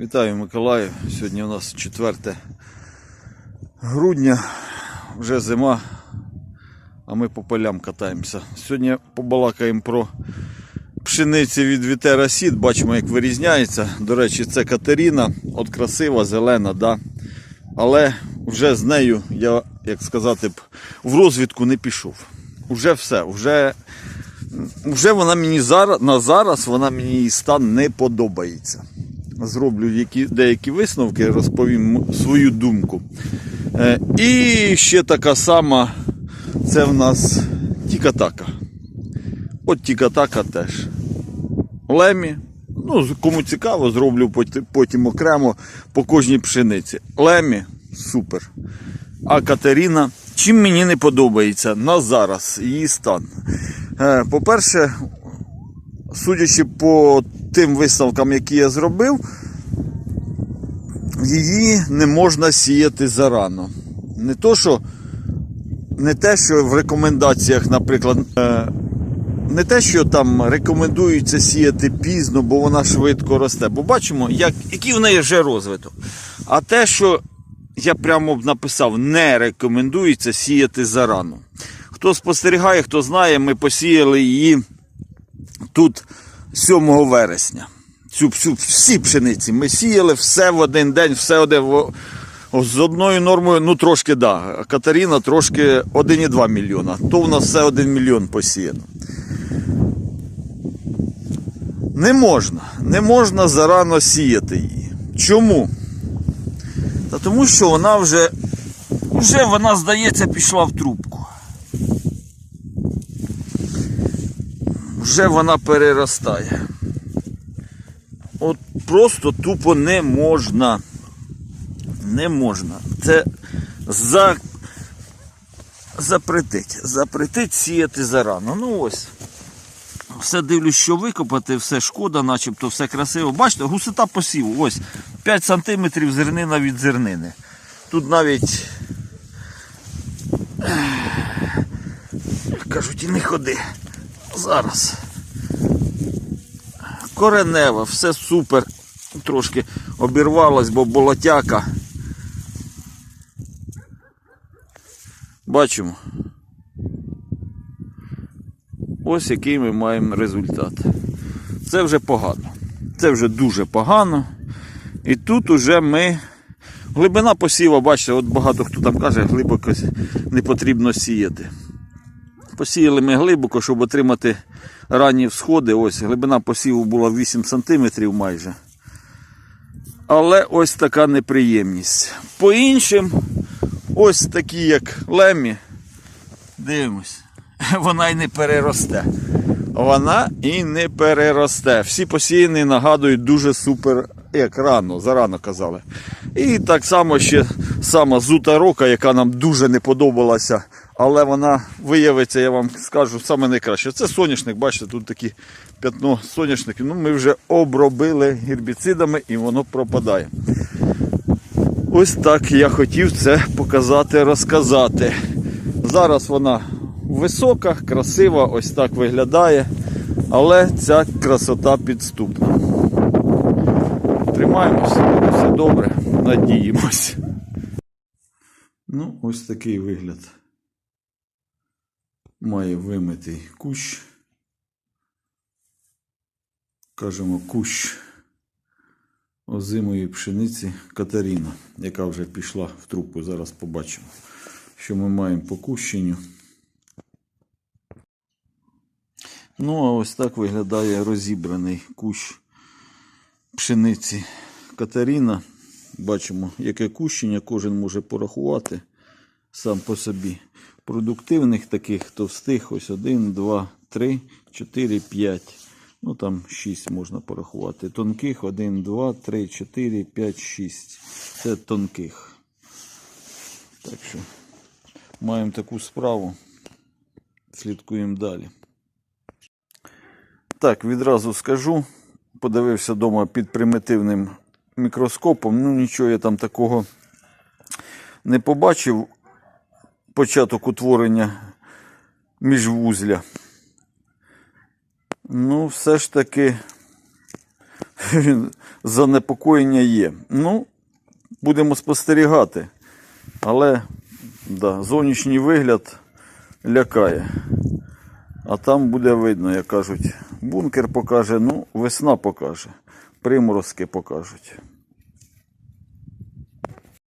Вітаю Миколаїв. Сьогодні у нас 4 грудня, вже зима, а ми по полям катаємося. Сьогодні побалакаємо про пшениці від Вітера Сід. Бачимо, як вирізняється. До речі, це Катерина, от красива, зелена, да. але вже з нею я, як сказати, в розвідку не пішов. Уже все, вже, вже вона мені зараз, на зараз вона мені її стан не подобається зроблю які, деякі висновки, розповім свою думку. Е, і ще така сама, це в нас Тікатака. От Тікатака теж. Лемі. Ну, кому цікаво, зроблю потім окремо по кожній пшениці. Лемі супер. А Катерина, чим мені не подобається на зараз її стан. Е, По-перше, судячи по тим висновкам, які я зробив, її не можна сіяти зарано. Не то, що не те, що в рекомендаціях, наприклад, е, не те, що там рекомендується сіяти пізно, бо вона швидко росте. Бо бачимо, як, який в неї вже розвиток. А те, що я прямо б написав, не рекомендується сіяти зарано. Хто спостерігає, хто знає, ми посіяли її тут 7 вересня. Цю, всю, всі пшениці. Ми сіяли все в один день, все один. З одною нормою, ну трошки да. Катерина трошки 1,2 мільйона. То в нас все 1 мільйон посіяно. Не можна. Не можна зарано сіяти її. Чому? Та тому що вона вже, вже вона, здається, пішла в трубку. Вже вона переростає. От просто тупо не можна. Не можна. Це за... запретить. Запретить сіяти зарано. Ну ось. Все дивлюсь, що викопати, все шкода, начебто все красиво. Бачите, гусота посіву. Ось 5 см зернина від зернини. Тут навіть. Кажуть, і не ходи. Зараз. Коренева, все супер. Трошки обірвалась, бо болотяка. Бачимо. Ось який ми маємо результат. Це вже погано. Це вже дуже погано. І тут уже ми. Глибина посіва, бачите, от багато хто там каже, глибоко не потрібно сіяти. Посіяли ми глибоко, щоб отримати ранні всходи. Ось глибина посіву була 8 см майже. Але ось така неприємність. По іншим, ось такі, як лемі, дивимось, вона й не переросте. Вона і не переросте. Всі посіяні нагадують дуже супер, як рано, зарано казали. І так само ще сама зута рока, яка нам дуже не подобалася, але вона виявиться, я вам скажу, саме найкраще. Це соняшник, бачите, тут такі п'ятно соняшників. Ну, ми вже обробили гербіцидами і воно пропадає. Ось так я хотів це показати, розказати. Зараз вона висока, красива, ось так виглядає, але ця красота підступна. Тримаємося, все добре, надіємось. Ну, ось такий вигляд. Має вимитий кущ. Кажемо, кущ озимої пшениці Катерина, яка вже пішла в трубку. Зараз побачимо, що ми маємо по кущенню. Ну, а ось так виглядає розібраний кущ пшениці Катерина. Бачимо, яке кущення кожен може порахувати сам по собі. Продуктивних таких товстих ось 1, 2, 3, 4, 5. Ну там 6 можна порахувати. Тонких 1, 2, 3, 4, 5, 6. Це тонких. Так що маємо таку справу. Слідкуємо далі. Так, відразу скажу. Подивився вдома під примітивним мікроскопом. Ну, нічого я там такого не побачив. Початок утворення міжвузля. Ну, все ж таки занепокоєння є. Ну, будемо спостерігати. Але да, зовнішній вигляд лякає. А там буде видно, як кажуть, бункер покаже, ну, весна покаже, приморозки покажуть.